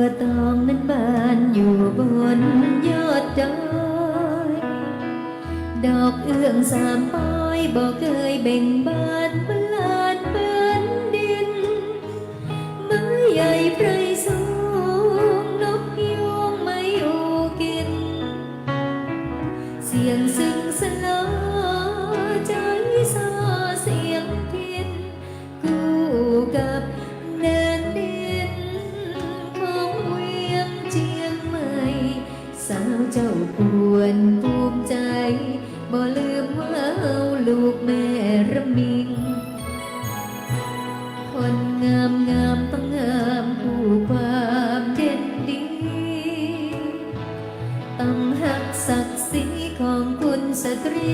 ัวตองนั้นบานอยู่บนยอดดอยดอกเอื้องสามป้อยบอกเคยเบ่งบานเปลานเปื้อนดินไม้ใหญ่ไพรสูงนกยูงไม่อยู่กิน เสียงซึ้งสลอาวเจ้าควรภูมิใจ บ่ลืมว่าเอาลูกแม่ระมิง คนงามงามต้องงามผู้ความเด่นดีต้องหักศักดิ์ศรีของคุณสตรี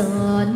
อน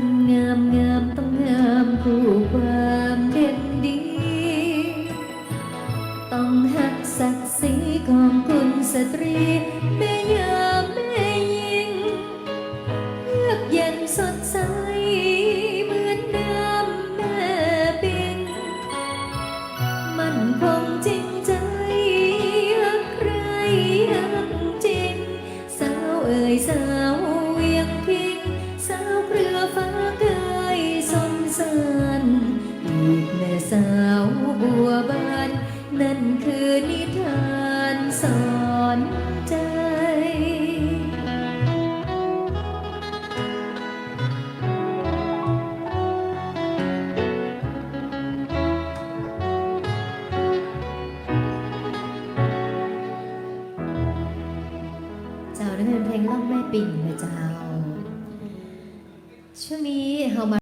นงามงามต้องงามคู่ควา ฟ้าเกยสมสารอีกแม่สาวบัวบาน นั่นคือนิทานสอนใจเจ้าได้เป็นเพลงล่องแม่ปิ่นนะเจ้า ช่วงนี้เฮามา